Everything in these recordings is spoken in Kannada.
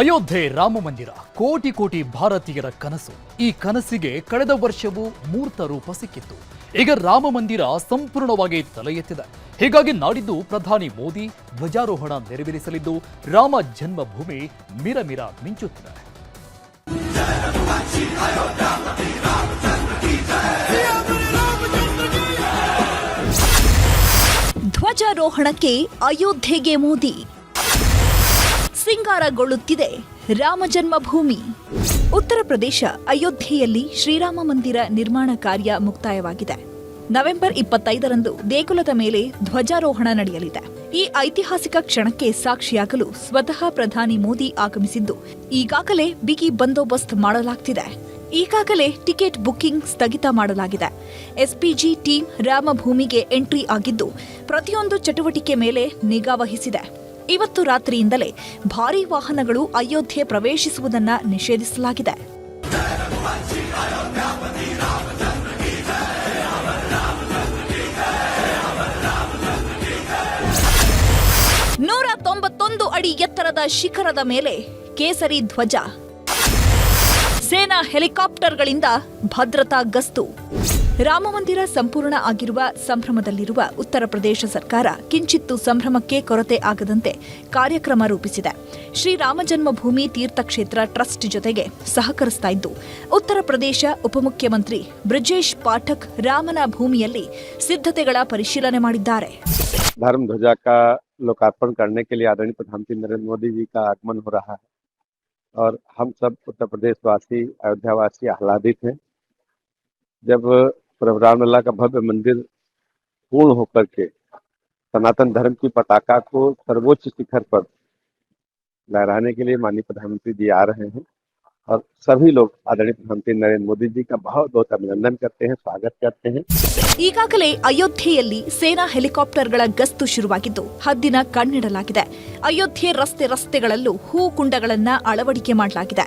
ಅಯೋಧ್ಯೆ ರಾಮ ಮಂದಿರ, ಕೋಟಿ ಕೋಟಿ ಭಾರತೀಯರ ಕನಸು. ಈ ಕನಸಿಗೆ ಕಳೆದ ವರ್ಷವೂ ಮೂರ್ತ ರೂಪ ಸಿಕ್ಕಿತ್ತು. ಈಗ ರಾಮ ಮಂದಿರ ಸಂಪೂರ್ಣವಾಗಿ ತಲೆ ಎತ್ತಿದೆ ಹೀಗಾಗಿ ನಾಡಿದ್ದು ಪ್ರಧಾನಿ ಮೋದಿ ಧ್ವಜಾರೋಹಣ ನೆರವೇರಿಸಲಿದ್ದು, ರಾಮ ಜನ್ಮಭೂಮಿ ಮಿರಮಿರ ಮಿಂಚುತ್ತಿದೆ. ಧ್ವಜಾರೋಹಣಕ್ಕೆ ಅಯೋಧ್ಯೆಗೆ ಮೋದಿ. ಸಿಂಗಾರಗೊಳ್ಳುತ್ತಿದೆ ರಾಮ ಜನ್ಮಭೂಮಿ. ಉತ್ತರ ಪ್ರದೇಶ, ಅಯೋಧ್ಯೆಯಲ್ಲಿ ಶ್ರೀರಾಮ ಮಂದಿರ ನಿರ್ಮಾಣ ಕಾರ್ಯ ಮುಕ್ತಾಯವಾಗಿದೆ. ನವೆಂಬರ್ ಇಪ್ಪತ್ತೈದರಂದು ದೇಗುಲದ ಮೇಲೆ ಧ್ವಜಾರೋಹಣ ನಡೆಯಲಿದೆ. ಈ ಐತಿಹಾಸಿಕ ಕ್ಷಣಕ್ಕೆ ಸಾಕ್ಷಿಯಾಗಲು ಸ್ವತಃ ಪ್ರಧಾನಿ ಮೋದಿ ಆಗಮಿಸಿದ್ದು, ಈಗಾಗಲೇ ಬಿಗಿ ಬಂದೋಬಸ್ತ್ ಮಾಡಲಾಗ್ತಿದೆ. ಈಗಾಗಲೇ ಟಿಕೆಟ್ ಬುಕ್ಕಿಂಗ್ ಸ್ಥಗಿತ ಮಾಡಲಾಗಿದೆ. ಎಸ್ಪಿಜಿ ಟೀಮ್ ರಾಮಭೂಮಿಗೆ ಎಂಟ್ರಿ ಆಗಿದ್ದು, ಪ್ರತಿಯೊಂದು ಚಟುವಟಿಕೆ ಮೇಲೆ ನಿಗಾ ವಹಿಸಿದೆ. ಇವತ್ತು ರಾತ್ರಿಯಿಂದಲೇ ಭಾರೀ ವಾಹನಗಳು ಅಯೋಧ್ಯೆ ಪ್ರವೇಶಿಸುವುದನ್ನು ನಿಷೇಧಿಸಲಾಗಿದೆ. ನೂರ ತೊಂಬತ್ತೊಂದು ಅಡಿ ಎತ್ತರದ ಶಿಖರದ ಮೇಲೆ ಕೇಸರಿ ಧ್ವಜ. ಸೇನಾ ಹೆಲಿಕಾಪ್ಟರ್ಗಳಿಂದ ಭದ್ರತಾ ಗಸ್ತು. ರಾಮಮಂದಿರ ಸಂಪೂರ್ಣ ಆಗಿರುವ ಸಂಭ್ರಮದಲ್ಲಿರುವ ಉತ್ತರ ಪ್ರದೇಶ ಸರ್ಕಾರ ಕಿಂಚಿತ್ತು ಸಂಭ್ರಮಕ್ಕೆ ಕೊರತೆ ಆಗದಂತೆ ಕಾರ್ಯಕ್ರಮ ರೂಪಿಸಿದೆ ಶ್ರೀರಾಮ ಜನ್ಮಭೂಮಿ ತೀರ್ಥಕ್ಷೇತ್ರ ಟ್ರಸ್ಟ್ ಜೊತೆಗೆ ಸಹಕರಿಸ್ತಾ ಇದ್ದು ಉತ್ತರ ಪ್ರದೇಶ ಉಪಮುಖ್ಯಮಂತ್ರಿ ಬ್ರಿಜೇಶ್ ಪಾಠಕ್ ರಾಮನ ಭೂಮಿಯಲ್ಲಿ ಸಿದ್ಧತೆಗಳ ಪರಿಶೀಲನೆ ಮಾಡಿದ್ದಾರೆ धर्म ध्वजा का लोकार्पण करने के लिए आदरणीय प्रधानमंत्री नरेंद्र मोदी जी का आगमन हो रहा है और हम सब उत्तर प्रदेश वासी अयोध्या वासी आह्लादित हैं जब प्रभु रामलला का भव्य मंदिर पूर्ण होकर के सनातन धर्म की पताका को सर्वोच्च शिखर पर लहराने के लिए माननीय प्रधानमंत्री जी आ रहे हैं और सभी लोग आदरणीय प्रधानमंत्री नरेंद्र मोदी जी का बहुत बहुत अभिनंदन करते हैं स्वागत करते हैं ಈಗಾಗಲೇ ಅಯೋಧ್ಯೆಯಲ್ಲಿ ಸೇನಾ ಹೆಲಿಕಾಪ್ಟರ್ಗಳ ಗಸ್ತು ಶುರುವಾಗಿದ್ದು ಹದ್ದಿನ ಕಣ್ಣಿಡಲಾಗಿದೆ ಅಯೋಧ್ಯೆ ರಸ್ತೆ ರಸ್ತೆಗಳಲ್ಲೂ ಹೂ ಕುಂಡಗಳನ್ನ ಅಳವಡಿಕೆ ಮಾಡಲಾಗಿದೆ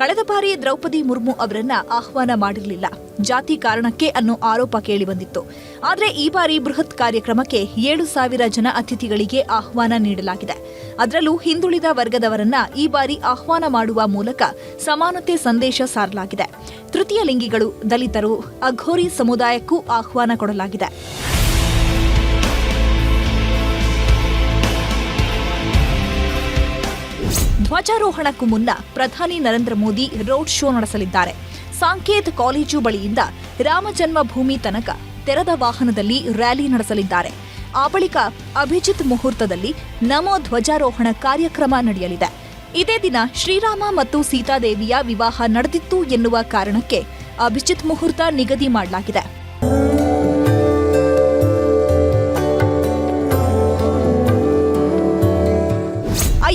ಕಳೆದ ಬಾರಿ ದ್ರೌಪದಿ ಮುರ್ಮು ಅವರನ್ನ ಆಹ್ವಾನ ಮಾಡಿರಲಿಲ್ಲ ಜಾತಿ ಕಾರಣಕ್ಕೆ ಅನ್ನೋ ಆರೋಪ ಕೇಳಿಬಂದಿತ್ತು ಆದರೆ ಈ ಬಾರಿ ಬೃಹತ್ ಕಾರ್ಯಕ್ರಮಕ್ಕೆ ಏಳು ಸಾವಿರ ಜನ ಅತಿಥಿಗಳಿಗೆ ಆಹ್ವಾನ ನೀಡಲಾಗಿದೆ. ಅದರಲ್ಲೂ ಹಿಂದುಳಿದ ವರ್ಗದವರನ್ನ ಈ ಬಾರಿ ಆಹ್ವಾನ ಮಾಡುವ ಮೂಲಕ ಸಮಾನತೆ ಸಂದೇಶ ಸಾರಲಾಗಿದೆ. ತೃತೀಯ ಲಿಂಗಿಗಳು, ದಲಿತರು, ಅಘೋರಿ ಸಮುದಾಯಕ್ಕೂ ಆಹ್ವಾನ ಕೊಡಲಾಗಿದೆ. ಧ್ವಜಾರೋಹಣಕ್ಕೂ ಮುನ್ನ ಪ್ರಧಾನಿ ನರೇಂದ್ರ ಮೋದಿ ರೋಡ್ ಶೋ ನಡೆಸಲಿದ್ದಾರೆ. ಸಾಂಕೇತ್ ಕಾಲೇಜು ಬಳಿಯಿಂದ ರಾಮ ಜನ್ಮಭೂಮಿ ತನಕ ತೆರೆದ ವಾಹನದಲ್ಲಿ ರ್ಯಾಲಿ ನಡೆಸಲಿದ್ದಾರೆ. ಆ ಬಳಿಕ ಅಭಿಜಿತ್ ಮುಹೂರ್ತದಲ್ಲಿ ನಮೋ ಧ್ವಜಾರೋಹಣ ಕಾರ್ಯಕ್ರಮ ನಡೆಯಲಿದೆ. ಇದೇ ದಿನ ಶ್ರೀರಾಮ ಮತ್ತು ಸೀತಾದೇವಿಯ ವಿವಾಹ ನಡೆದಿತ್ತು ಎನ್ನುವ ಕಾರಣಕ್ಕೆ ಅಭಿಜಿತ್ ಮುಹೂರ್ತ ನಿಗದಿ ಮಾಡಲಾಗಿದೆ.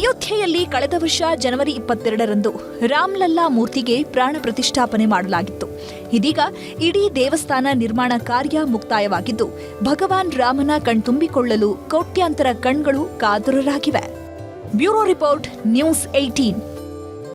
ಅಯೋಧ್ಯೆಯಲ್ಲಿ ಕಳೆದ ವರ್ಷ ಜನವರಿ ಇಪ್ಪತ್ತೆರಡರಂದು ರಾಮ್ಲಲ್ಲಾ ಮೂರ್ತಿಗೆ ಪ್ರಾಣ ಪ್ರತಿಷ್ಠಾಪನೆ ಮಾಡಲಾಗಿತ್ತು. ಇದೀಗ ಇಡೀ ದೇವಸ್ಥಾನ ನಿರ್ಮಾಣ ಕಾರ್ಯ ಮುಕ್ತಾಯವಾಗಿದ್ದು, ಭಗವಾನ್ ರಾಮನ ಕಣ್ತುಂಬಿಕೊಳ್ಳಲು ಕೋಟ್ಯಾಂತರ ಕಣ್ಗಳು ಕಾತುರರಾಗಿವೆ. Bureau report, news eighteen